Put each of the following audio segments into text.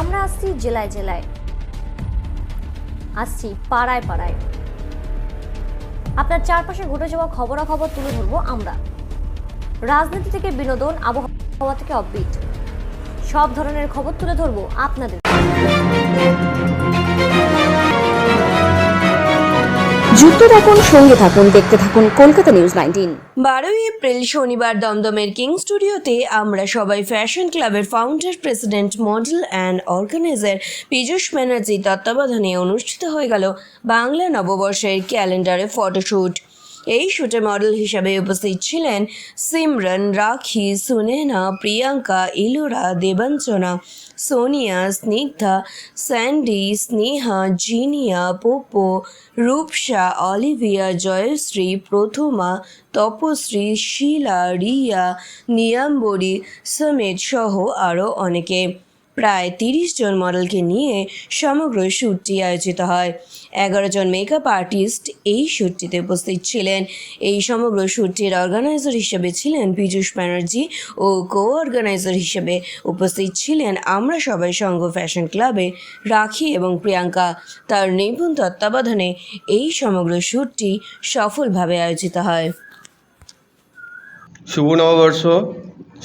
আমরা আসছি জেলায় জেলায়। আসছি পাড়ায় পাড়ায়। আপনার চারপাশে ঘটে যাওয়া খবরাখবর তুলে ধরবো আমরা। রাজনীতি থেকে বিনোদন, আবহাওয়া থেকে অব্বিট সব ধরনের খবর তুলে ধরবো আপনাদের। যুক্ত থাকুন, সঙ্গে থাকুন, দেখতে থাকুন কলকাতা নিউজ নাইনটিন বারোই এপ্রিল শনিবার দমদমের কিং স্টুডিওতে আমরা সবাই ফ্যাশন ক্লাবের founder president model and organiser Piyush Banerjee তত্ত্বাবধানে অনুষ্ঠিত হয়ে গেল বাংলা নববর্ষের ক্যালেন্ডারে ফটোশ্যুট এই শুটে মডেল হিসাবে উপস্থিত ছিলেন সিমরন, রাখি সুনেনা প্রিয়াঙ্কা, ইলোরা, দেবাঞ্চনা। সোনিয়া, স্নিগ্ধা, স্যান্ডি, স্নেহা, জিনিয়া, পোপো, রূপসা, অলিভিয়া, জয়শ্রী, প্রথমা, তপশ্রী, শিলা, রিয়া, নিয়াম্বরী, সমেত সহ আরও অনেকে। প্রায় তিরিশ জন মডেলকে নিয়ে সমগ্র শ্যুটটি আয়োজিত হয়। এগারো জন মেকআপ আর্টিস্ট এই শ্যুটটিতে উপস্থিত ছিলেন। এই সমগ্র শ্যুটটির অর্গানাইজার হিসেবে ছিলেন পীযূষ ব্যানার্জি ও কো অর্গানাইজার হিসেবে উপস্থিত ছিলেন আমরা সবাই সংঘ ফ্যাশন ক্লাবে রাখি এবং প্রিয়াঙ্কা। তার নিপুণ তত্ত্বাবধানে এই সমগ্র শ্যুটটি সফলভাবে আয়োজিত হয়। শুভ নববর্ষ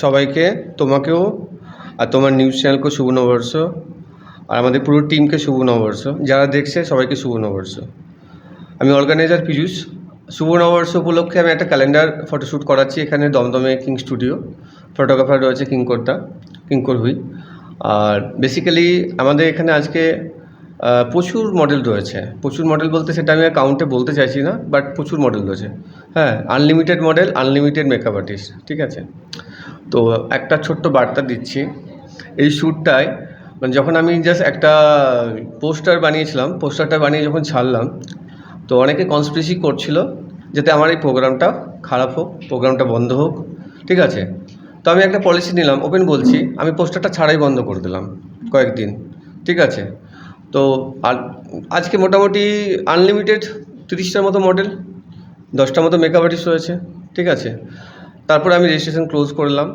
সবাইকে, তোমাকেও আর তোমার নিউজ চ্যানেলকেও শুভ নববর্ষ। আর আমাদের পুরো টিমকে শুভ নববর্ষ। যারা দেখছে, সবাইকে শুভ নববর্ষ। আমি অর্গানাইজার পীযূষ। শুভ নববর্ষ উপলক্ষে আমি একটা ক্যালেন্ডার ফটোশ্যুট করাচ্ছি এখানে দমদমে কিং স্টুডিও ফটোগ্রাফার রয়েছে কিঙ্করদা কিঙ্কর হুই আর বেসিক্যালি আমাদের এখানে আজকে প্রচুর মডেল রয়েছে। প্রচুর মডেল বলতে সেটা আমি কাউন্টে বলতে চাইছি না বাট প্রচুর মডেল রয়েছে। হ্যাঁ unlimited model unlimited makeup artist ঠিক আছে? তো একটা ছোট্ট বার্তা দিচ্ছি। এই শ্যুটটায় মানে যখন আমি জাস্ট একটা পোস্টার বানিয়েছিলাম, পোস্টারটা বানিয়ে যখন ছাড়লাম, তো অনেকে কনস্পিরেসি করছিল যাতে আমার এই প্রোগ্রামটা খারাপ হোক প্রোগ্রামটা বন্ধ হোক, ঠিক আছে? তো আমি একটা পলিসি নিলাম ওপেন বলছি, আমি পোস্টারটা ছাড়াই বন্ধ করে দিলাম কয়েকদিন, ঠিক আছে? তো আর আজকে মোটামুটি আনলিমিটেড তিরিশটার মতো মডেল দশটার মতো মেকআপ আর্টিস্ট রয়েছে, ঠিক আছে? তারপরে আমি রেজিস্ট্রেশন ক্লোজ করলাম।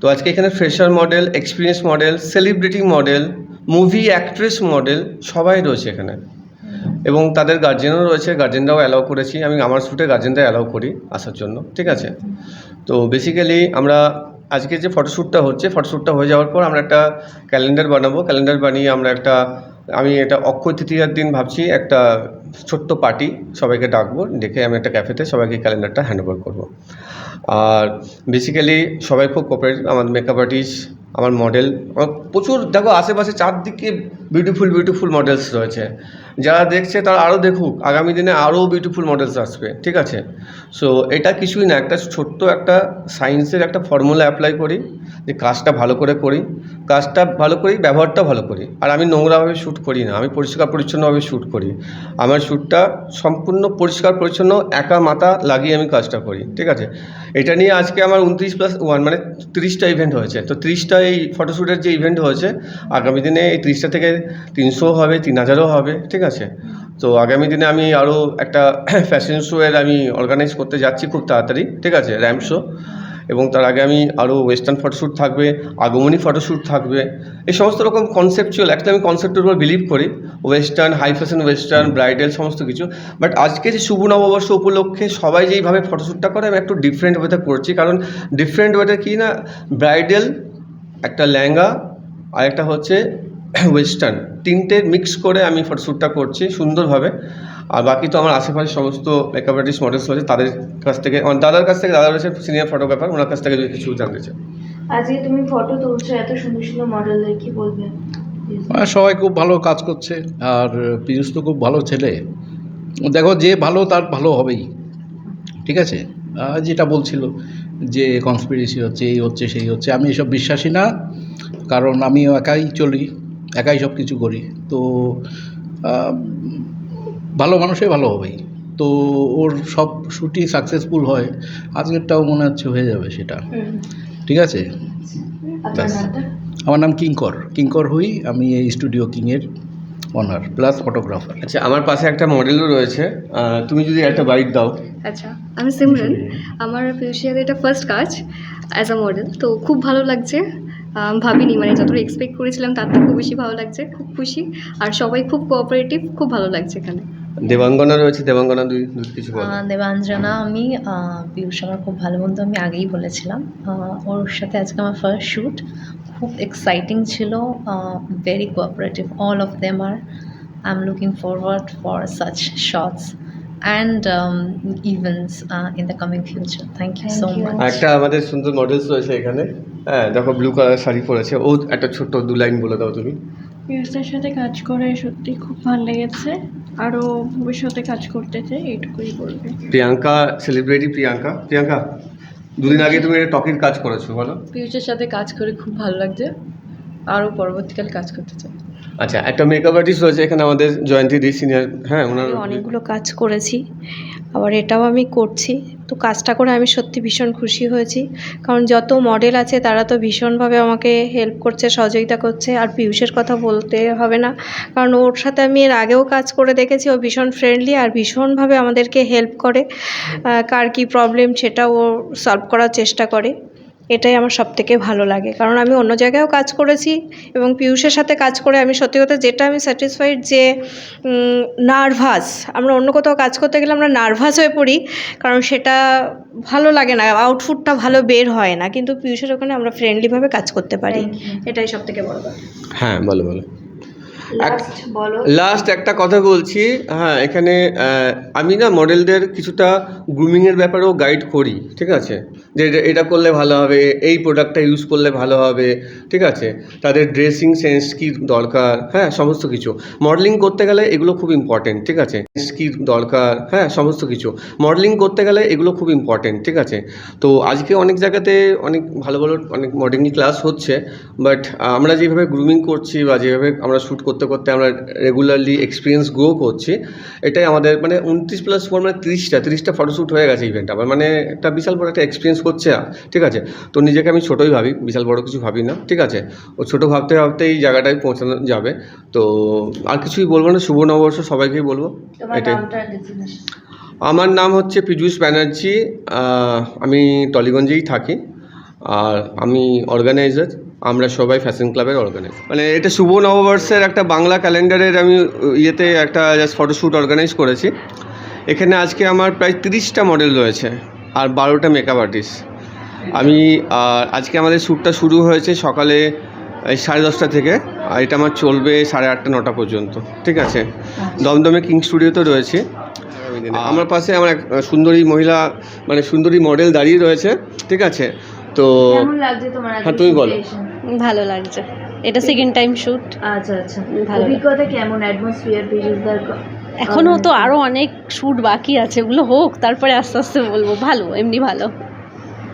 তো আজকে এখানে fresher model experience model celebrity model movie actress model সবাই রয়েছে এখানে। এবং তাদের গার্জেনও রয়েছে গার্জেনরাও অ্যালাউ করেছি। আমি আমার শ্যুটে গার্জেনরা অ্যালাউ করি আসার জন্য, ঠিক আছে? তো বেসিক্যালি আমরা আজকে যে ফটোশ্যুটটা হচ্ছে ফটোশ্যুটটা হয়ে যাওয়ার পর আমরা একটা ক্যালেন্ডার বানাবো। ক্যালেন্ডার বানিয়ে আমরা একটা, আমি এটা অক্ষয় তৃতীয়ার দিন ভাবছি একটা ছোট্ট পার্টি সবাইকে ডাকবো, ডেকে আমি একটা ক্যাফেতে সবাইকে ক্যালেন্ডারটা হ্যান্ড ওভার করব। আর বেসিক্যালি সবাই খুব কোপারেটিভ আমার মেকআপ আর্টিস্ট আমার মডেল আমার প্রচুর, দেখো আশেপাশে চারদিকে বিউটিফুল বিউটিফুল মডেলস রয়েছে। যারা দেখছে তারা আরও দেখুক, আগামী দিনে আরও বিউটিফুল মডেলস আসবে, ঠিক আছে? সো এটা কিছুই না, একটা ছোট্ট একটা সায়েন্সের একটা ফর্মুলা অ্যাপ্লাই করি, যে কাজটা ভালো করে করি, কাজটা ভালো করি, ব্যবহারটা ভালো করি, আর আমি নোংরাভাবে শ্যুট করি না, আমি পরিষ্কার পরিচ্ছন্নভাবে শ্যুট করি। আমার শ্যুটটা সম্পূর্ণ পরিষ্কার পরিচ্ছন্ন, একা মাথা লাগিয়ে আমি কাজটা করি, ঠিক আছে? এটা নিয়ে আজকে আমার উনত্রিশ প্লাস ওয়ান মানে তিরিশটা ইভেন্ট হয়েছে, তো তিরিশটা এই ফটোশ্যুটের যে ইভেন্ট হয়েছে, আগামী দিনে এই তিরিশটা থেকে তিনশো হবে, তিন হাজারও হবে, ঠিক আছে? তো আগামী দিনে আমি আরও একটা ফ্যাশন শোয়ের আমি অর্গানাইজ করতে যাচ্ছি খুব তাড়াতাড়ি, ঠিক আছে? র্যাম্প শো এবং তার আগে আমি আরও ওয়েস্টার্ন ফটোশ্যুট থাকবে, আগমনী ফটোশ্যুট থাকবে। এই সমস্ত রকম কনসেপচুয়াল একটা আমি কনসেপ্টের উপর বিলিভ করি। Western high fashion western bridal সমস্ত কিছু। বাট আজকে যে শুভ নববর্ষ উপলক্ষে সবাই যেইভাবে ফটোশ্যুটটা করে, আমি একটু ডিফারেন্ট ওয়েতে করছি। কারণ ডিফারেন্ট ওয়েতে কি না? ব্রাইডাল একটা লেহেঙ্গা আর একটা হচ্ছে ওয়েস্টার্ন তিনটে মিক্স করে আমি ফটোশ্যুটটা করছি সুন্দরভাবে। আর বাকি তো আমার আশেপাশে সমস্ত মেকআপ আর্টিস্ট মডেলস রয়েছে তাদের কাছ থেকে আমার দাদার কাছ থেকে দাদা রয়েছে সিনিয়র ফটোগ্রাফার ওনার কাছ থেকে যদি কিছু জানতে চাই। আজকে তুমি ফটো তুলছো এত সুন্দর সুন্দর মডেলদের কি বলবে? হ্যাঁ, সবাই খুব ভালো কাজ করছে আর পীযূষ তো খুব ভালো ছেলে। দেখো যে ভালো তার ভালো হবেই ঠিক আছে? যেটা বলছিল যে কনস্পিরেসি হচ্ছে এই হচ্ছে সেই হচ্ছে আমি এসব বিশ্বাসী না কারণ আমিও একাই চলি। একাই সব কিছু করি। তো ভালো মানুষই ভালো হবেই তো ওর সব শুটই সাকসেসফুল হয় আজকেরটাও মনে হচ্ছে হয়ে যাবে সেটা। ঠিক আছে? ব্যাস। আমার নাম কিঙ্কর। কিঙ্কর হুই আমি এই স্টুডিও কিংয়ের অনার প্লাস ফটোগ্রাফার আচ্ছা আমার পাশে একটা মডেলও রয়েছে। তুমি যদি একটা বাইট দাও। আচ্ছা আমি সিমরন। আমার পিউষিয়াতে এটা ফার্স্ট কাজ অ্যাজ আ মডেল তো খুব ভালো লাগছে। ভাবিনি। মানে যতটা এক্সপেক্ট করেছিলাম তার থেকে খুব বেশি ভালো লাগছে। খুব খুশি। আর সবাই খুব কোঅপারেটিভ খুব ভালো লাগছে এখানে। দেবাঙ্গনা রয়েছে? দেবাঙ্গনা দুই দুই কিছু দেবাঞ্জনা আমি আহ, পিয়ুষ আমার খুব ভালো বন্ধু আমি আগেই বলেছিলাম। আহ, ওর সাথে আজকে আমার ফার্স্ট শ্যুট খুব এক্সাইটিং ছিল। Very cooperative all of them R I am looking forward for such shorts and events in the coming future thank you so much একটা আমাদের সুন্দর মডেলস রয়েছে এখানে। হ্যাঁ দেখো ব্লু কালার শাড়ি পরেছে। ও একটা ছোট্ট দু লাইন বলে দাও তুমি। পিউসের সাথে কাজ করে সত্যি খুব ভালো লেগেছে। আরও ভবিষ্যতে কাজ করতে চাই এইটুকুই বলবে। প্রিয়াঙ্কা সেলিব্রিটি প্রিয়াঙ্কা? প্রিয়াঙ্কা দুদিন আগে তুমি একটা টকির কাজ করেছ বলো। পিউষের সাথে কাজ করে খুব ভালো লাগছে। আরও পরবর্তীকালে কাজ করতে চাই। আচ্ছা একটা মেকআপ আর্টিস্ট রয়েছে এখানে আমাদের জয়ন্তী দি সিনিয়র হ্যাঁ ওনার অনেকগুলো কাজ করেছি। আবার এটাও আমি করছি। তো কাজটা করে আমি সত্যি ভীষণ খুশি হয়েছি। কারণ যত মডেল আছে, তারা তো ভীষণভাবে আমাকে হেল্প করছে, সহযোগিতা করছে। আর পিউষের কথা বলতে হবে না। কারণ ওর সাথে আমি এর আগেও কাজ করে দেখেছি। ও ভীষণ ফ্রেন্ডলি আর ভীষণভাবে আমাদেরকে হেল্প করে। কার কী প্রবলেম সেটা ও সলভ করার চেষ্টা করে। এটাই আমার সব থেকে ভালো লাগে। কারণ আমি অন্য জায়গায়ও কাজ করেছি এবং পিউষের সাথে কাজ করে আমি সত্যি কথা যেটা আমি স্যাটিসফাইড যে নার্ভাস আমরা অন্য কোথাও কাজ করতে গেলে আমরা নার্ভাস হয়ে পড়ি কারণ সেটা ভালো লাগে না আউটফুটটা ভালো বের হয় না। কিন্তু পিউষের ওখানে আমরা ফ্রেন্ডলিভাবে কাজ করতে পারি। এটাই সব থেকে বড় কথা। হ্যাঁ বলো বলো। লাস্ট একটা কথা বলছি। হ্যাঁ এখানে আমি না মডেলদের কিছুটা গ্রুমিংয়ের ব্যাপারেও গাইড করি ঠিক আছে? যে এটা- করলে ভালো হবে এই প্রোডাক্টটা ইউজ করলে ভালো হবে ঠিক আছে? তাদের ড্রেসিং সেন্স কী দরকার? হ্যাঁ সমস্ত কিছু। মডেলিং করতে গেলে এগুলো খুব ইম্পর্টেন্ট ঠিক আছে? কী দরকার? হ্যাঁ সমস্ত কিছু। মডেলিং করতে গেলে এগুলো খুব ইম্পর্টেন্ট ঠিক আছে? তো আজকে অনেক জায়গাতে অনেক ভালো ভালো অনেক মডেলিং ক্লাস হচ্ছে বাট আমরা যেভাবে গ্রুমিং করছি বা যেভাবে আমরা শ্যুট করতে করতে করতে আমরা রেগুলারলি এক্সপিরিয়েন্স গ্রো করছি। এটাই আমাদের মানে উনত্রিশ প্লাস ফোর মানে তিরিশটা তিরিশটা ফটোশ্যুট হয়ে গেছে ইভেন্ট আমার মানে একটা বিশাল বড় একটা এক্সপিরিয়েন্স করছে ঠিক আছে? তো নিজেকে আমি ছোটোই ভাবি বিশাল বড় কিছু ভাবি না ঠিক আছে? ও ছোটো ভাবতে ভাবতে এই জায়গাটায় পৌঁছানো যাবে। তো আর কিছুই বলব না শুভ নববর্ষ সবাইকেই বলব। এটাই। আমার নাম হচ্ছে পীযূষ ব্যানার্জি আমি টলিগঞ্জেই থাকি। আর আমি অর্গানাইজার আমরা সবাই ফ্যাশন ক্লাবের অর্গানাইজ মানে এটা শুভ নববর্ষের একটা বাংলা ক্যালেন্ডারের আমি ইয়েতে একটা জাস্ট ফটোশ্যুট অর্গানাইজ করেছি। এখানে আজকে আমার প্রায় তিরিশটা মডেল রয়েছে আর বারোটা মেকআপ আর্টিস্ট আমি আর আজকে আমাদের শ্যুটটা শুরু হয়েছে সকালে এই সাড়ে দশটা থেকে। আর এটা আমার চলবে সাড়ে আটটা নটা পর্যন্ত। ঠিক আছে? দমদমে কিং স্টুডিওতে রয়েছে। আমার পাশে আমার এক সুন্দরী মহিলা মানে সুন্দরী মডেল দাঁড়িয়ে রয়েছে। ঠিক আছে? তো কেমন লাগছে তোমার হ্যাঁ, তুমি বলো। ভালো লাগছে। এটা সেকেন্ড টাইম শ্যুট আচ্ছা আচ্ছা। ভালো অভিজ্ঞতা কেমন? অ্যাটমসফিয়ার পিজুসদার এখনও তো আরও অনেক শ্যুট বাকি আছে ওগুলো হোক তারপরে আস্তে আস্তে বলব। ভালো এমনি ভালো।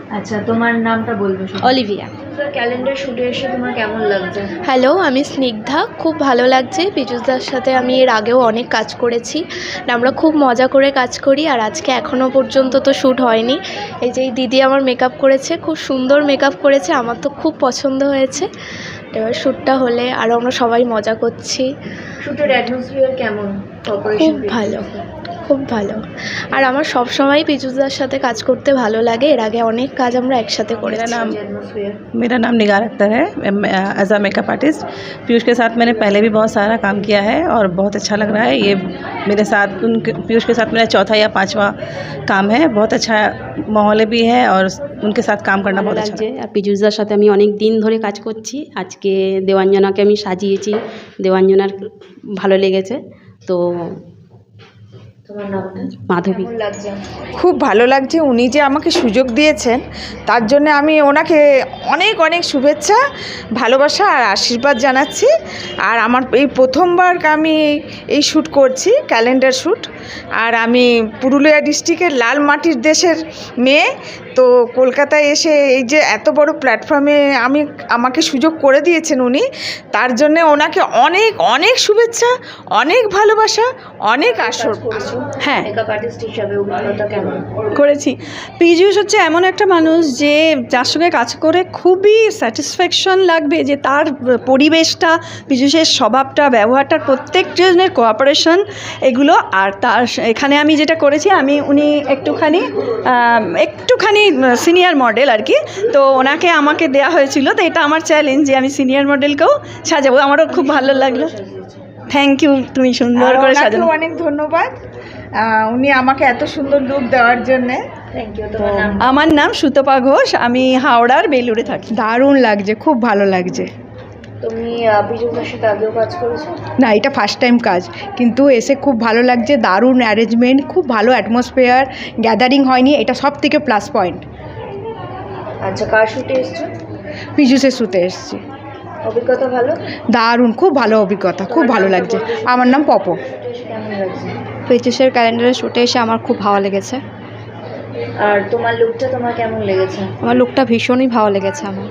আচ্ছা তোমার নামটা বলব অলিভিয়া। ক্যালেন্ডার শুটে এসে তোমার কেমন লাগছে? হ্যালো আমি স্নিগ্ধা। খুব ভালো লাগছে। পীযুষদার সাথে আমি এর আগেও অনেক কাজ করেছি। আমরা খুব মজা করে কাজ করি আর আজকে এখনও পর্যন্ত তো শ্যুট হয়নি। এই যে এই দিদি আমার মেকআপ করেছে খুব সুন্দর মেকআপ করেছে। আমার তো খুব পছন্দ হয়েছে। এবার শ্যুটটা হলে আরও আমরা সবাই মজা করছি। শুটের অ্যাটমসফিয়ার কেমন? খুব ভালো। খুব ভালো আর আমার সব সময় পীযুষদার সাথে কাজ করতে ভালো লাগে এর আগে অনেক কাজ আমরা একসাথে করেছি অ্যাটমসফিয়ার मेरा नाम निगार अख्तर है as a makeup artist Piyush के साथ मैंने पहले भी बहुत सारा काम किया है और बहुत अच्छा लग रहा है ये मेरे साथ उनके पीयूष के साथ मेरा चौथा या पांचवा काम है बहुत अच्छा माहौल भी है और उनके साथ काम करना ভালো बहुत अच्छा লাগছে আর পিজুসদার সাথে আমি অনেক দিন ধরে কাজ করছি আজকে দেবাঞ্জনাকে আমি সাজিয়েছি দেবাঞ্জনার ভালো লেগেছে তো তোমার নামটা মাধবী। খুব ভালো লাগছে। উনি যে আমাকে সুযোগ দিয়েছেন তার জন্য আমি ওনাকে অনেক অনেক শুভেচ্ছা ভালোবাসা আর আশীর্বাদ জানাচ্ছি। আর আমার এই প্রথমবার আমি এই শ্যুট করছি ক্যালেন্ডার শ্যুট। আর আমি পুরুলিয়া ডিস্ট্রিক্টের লাল মাটির দেশের মেয়ে তো কলকাতায় এসে এই যে এত বড় প্ল্যাটফর্মে আমি আমাকে সুযোগ করে দিয়েছেন উনি তার জন্যে ওনাকে অনেক অনেক শুভেচ্ছা অনেক ভালোবাসা অনেক আসর হ্যাঁ। করেছি। পিজিউস হচ্ছে এমন একটা মানুষ যে যার সঙ্গে কাজ করে খুবই স্যাটিসফ্যাকশন লাগবে যে তার পরিবেশটা পীযূষের স্বভাবটা ব্যবহারটা প্রত্যেকজনের কোঅপারেশন এগুলো আর তার এখানে আমি যেটা করেছি আমি উনি একটুখানি আম, একটুখানি সিনিয়র মডেল আর কি তো ওনাকে আমাকে দেয়া হয়েছিল তো এটা আমার চ্যালেঞ্জ যে আমি সিনিয়র মডেলকেও সাজাবো। আমারও খুব ভালো লাগল। থ্যাংক ইউ তুমি সুন্দর করে সাজানো অনেক ধন্যবাদ। উনি আমাকে এত সুন্দর লুক দেওয়ার জন্যে। আমার নাম সুতপা ঘোষ আমি হাওড়ার বেলুড়ে থাকি। দারুণ লাগছে খুব ভালো লাগছে। তুমি বিজুদার সাথে আগেও কাজ করেছ? না এটা ফার্স্ট টাইম কাজ। কিন্তু এসে খুব ভালো লাগছে দারুণ অ্যারেঞ্জমেন্ট খুব ভালো অ্যাটমসফিয়ার গ্যাদারিং হয়নি এটা সব থেকে প্লাস পয়েন্ট আচ্ছা কার শুটে এসছো? পিজুসের শুতে এসেছি। অভিজ্ঞতা ভালো? দারুণ খুব ভালো অভিজ্ঞতা খুব ভালো লাগছে। আমার নাম পপো। কেমন লাগছে? পেচুসের ক্যালেন্ডারের শুটে এসে আমার খুব ভালো লেগেছে। আর তোমার লুকটা তোমার কেমন লেগেছে? আমার লুকটা ভীষণই ভালো লেগেছে আমার।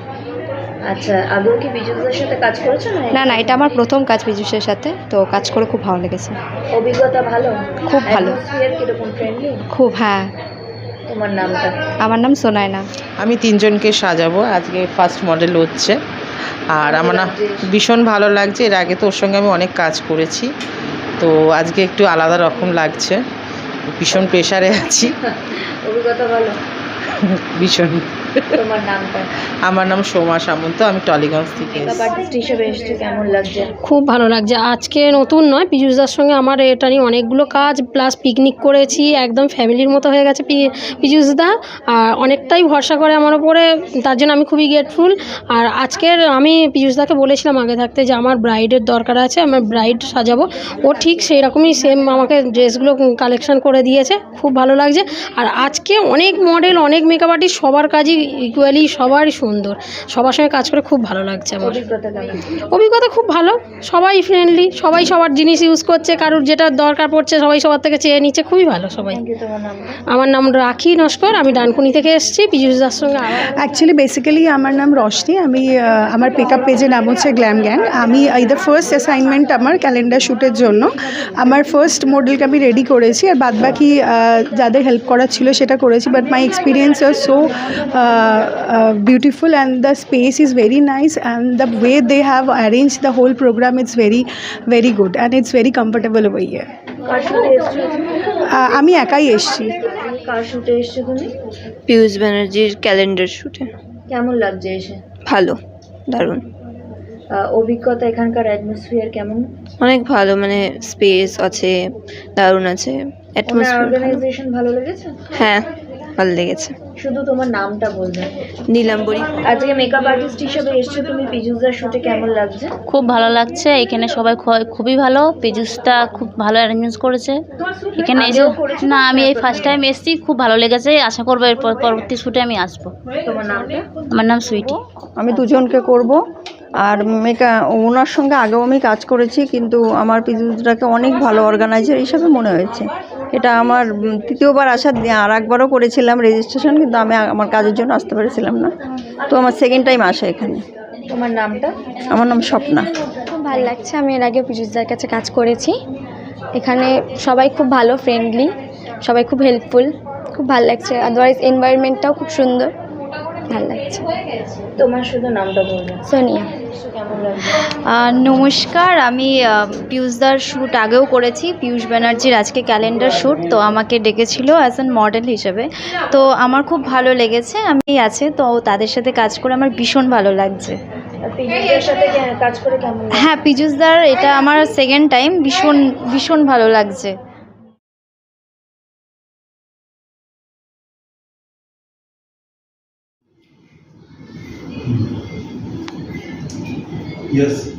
আচ্ছা আগেও কি বিজুদার সাথে কাজ করেছ? না না এটা আমার প্রথম কাজ সাথে তো কাজ করে খুব ভালো লেগেছে। অভিজ্ঞতা ভালো? খুব ভালো। কীরকম ফ্রেন্ডলি খুব হ্যাঁ। তোমার নামটা? আমার নাম সোনায়না। আমি তিনজনকে সাজাবো আজকে ফার্স্ট মডেল হচ্ছে। আর আমার না ভীষণ ভালো লাগছে এর আগে তো ওর সঙ্গে আমি অনেক কাজ করেছি। তো আজকে একটু আলাদা রকম লাগছে ভীষণ প্রেশারে আছি। অভিজ্ঞতা ভালো? ভীষণ। তোমার নামটা আমার নাম সোমা সামন্ত আমি টলিগঞ্জ থেকে এসেছি। আর্টিস্ট হিসেবে এসছো কেমন লাগছে? খুব ভালো লাগছে। আজকে নতুন নয় পীযুষদার সঙ্গে আমার এটা নিয়ে অনেকগুলো কাজ প্লাস পিকনিক করেছি একদম ফ্যামিলির মতো হয়ে গেছে পি- পীযুষদা। আর অনেকটাই ভরসা করে আমার ওপরে তার জন্য আমি খুবই গ্রেটফুল আর আজকের আমি পীযুষদাকে বলেছিলাম আগে থাকতে যে আমার ব্রাইডের দরকার আছে আমার ব্রাইড সাজাবো। ও ঠিক সেই রকমই সেম আমাকে ড্রেসগুলো কালেকশন করে দিয়েছে। খুব ভালো লাগছে। আর আজকে অনেক মডেল অনেক মেকআপ আর্টিস্ট সবার কাজই ইকুয়ালি সবারই সুন্দর। সবার সঙ্গে কাজ করে খুব ভালো লাগছে আমার। অভিজ্ঞতা খুব ভালো। সবাই ফ্রেন্ডলি সবাই সবার জিনিস ইউজ করছে কারোর যেটা দরকার পড়ছে সবাই সবার থেকে চেয়ে নিচ্ছে খুবই ভালো সবাই। আমার নাম রাখি নস্কর আমি ডানকুনি থেকে এসেছি পীযুষদার সঙ্গে অ্যাকচুয়ালি বেসিক্যালি আমার নাম রশনি আমি আমার পিক আপ পেজের নাম হচ্ছে গ্ল্যাম গ্যাং আমি দ্য ফার্স্ট অ্যাসাইনমেন্ট আমার ক্যালেন্ডার শ্যুটের জন্য। আমার ফার্স্ট মডেলকে আমি রেডি করেছি আর বাদবাকি আহ, যাদের হেল্প করার ছিল সেটা করেছি but my experience are so beautiful and the space is very nice and the way they have arrange the whole programme it's very very good and it's very comfortable way কার শুটে এসছো? আমি একাই এসেছি। কার শুটে এসছো তুমি? পিয়ুষ ব্যানার্জির ক্যালেন্ডার শুটে কেমন লাগছে এসে? ভালো দারুণ। অভিজ্ঞতা এখানকার অ্যাটমসফিয়ার কেমন? অনেক ভালো মানে স্পেস আছে দারুণ আছে অ্যাটমসফিয়ার অর্গানাইজেশন ভালো লেগেছে? হ্যাঁ ভালো লেগেছে। শুধু তোমার নামটা বলবে। নীলাম্বরী। আজকে মেকআপ আর্টিস্ট হিসেবে এসছো তুমি পিজুজার শুটে কেমন লাগছে? খুব ভালো লাগছে এখানে সবাই খ- খুবই ভালো পিজুসটা খুব ভালো অ্যারেঞ্জমেন্ট করেছে। এখানে এসে না আমি এই ফার্স্ট টাইম এসেছি খুব ভালো লেগেছে আশা করব এর পর- পরবর্তী শুটে আমি আসব। তোমার নামটা আমার নাম সুইটি। আমি দুজনকে করব আর মেকা ওনার সঙ্গে আগেও আমি কাজ করেছি কিন্তু আমার পিজুসটাকে অনেক ভালো অর্গানাইজার হিসাবে মনে হয়েছে। এটা আমার তৃতীয়বার আসার আর একবারও করেছিলাম রেজিস্ট্রেশন কিন্তু আমি আমার কাজের জন্য আসতে পেরেছিলাম না। তো আমার সেকেন্ড টাইম আসে এখানে। তোমার নামটা? আমার নাম স্বপ্না। খুব ভালো লাগছে। আমি এর আগে পিজুসদার কাছে কাজ করেছি। এখানে সবাই খুব ভালো ফ্রেন্ডলি সবাই খুব হেল্পফুল খুব ভালো লাগছে। আদারওয়াইজ এনভায়রনমেন্টটাও খুব সুন্দর। ভালো লাগছে। তোমার শুধু নামটা বলবে সোনিয়া। নমস্কার আমি পিয়ুষদার শ্যুট আগেও করেছি পিয়ুষ ব্যানার্জির আজকে ক্যালেন্ডার শ্যুট তো আমাকে ডেকেছিল অ্যাজ অ্যান মডেল হিসেবে। তো আমার খুব ভালো লেগেছে আমি আছে তো তাদের সাথে কাজ করে আমার ভীষণ ভালো লাগছে। হ্যাঁ পিজুসদার এটা আমার সেকেন্ড টাইম ভীষণ ভীষণ ভালো লাগছে। e assim